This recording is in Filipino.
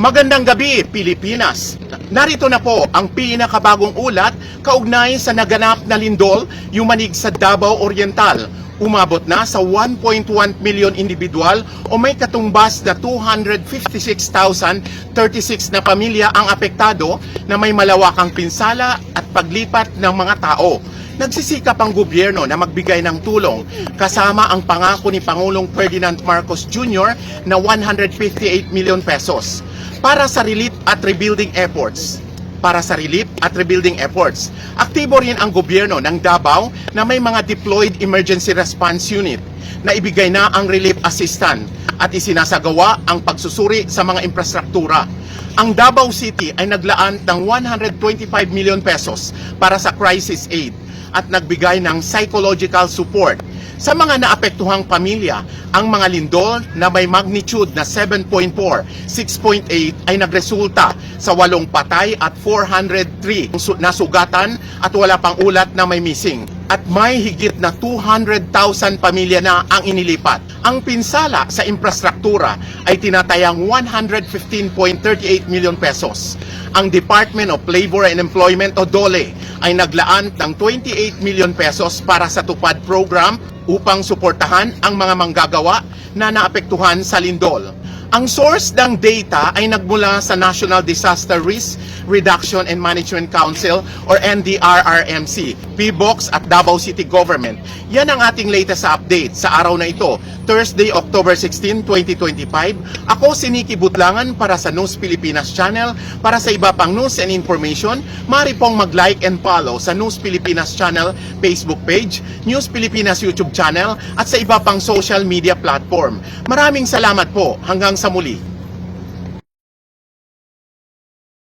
Magandang gabi, Pilipinas. Narito na po ang pinakabagong ulat kaugnay sa naganap na lindol, yung manig sa Davao Oriental. Umabot na sa 1.1 million individual o may katumbas na 256,036 na pamilya ang apektado na may malawakang pinsala at paglipat ng mga tao. Nagsisikap ang gobyerno na magbigay ng tulong kasama ang pangako ni Pangulong Ferdinand Marcos Jr. na 158 million pesos para sa relief at rebuilding efforts. Para sa relief at rebuilding efforts, aktibo rin ang gobyerno ng Davao na may mga deployed emergency response unit na ibigay na ang relief assistance at isinasagawa ang pagsusuri sa mga infrastruktura. Ang Davao City ay naglaan ng 125 million pesos para sa crisis aid at nagbigay ng psychological support sa mga naapektuhang pamilya, ang mga lindol na may magnitude na 7.4, 6.8 ay nagresulta sa walong patay at 403 su- nasugatan at wala pang ulat na may missing. At may higit na 200,000 pamilya na ang inilipat. Ang pinsala sa infrastruktura ay tinatayang 115.38 million pesos. Ang Department of Labor and Employment o DOLE ay naglaan ng 28 million pesos para sa tupad program upang suportahan ang mga manggagawa na naapektuhan sa lindol. Ang source ng data ay nagmula sa National Disaster Risk Reduction and Management Council or NDRRMC, PBOX at Davao City Government. Yan ang ating latest update sa araw na ito, Thursday, October 16, 2025. Ako si Nikki Butlangan para sa News Pilipinas Channel. Para sa iba pang news and information, mari pong mag-like and follow sa News Pilipinas Channel Facebook page, News Pilipinas YouTube channel at sa iba pang social media platform. Maraming salamat po. Hanggang sa.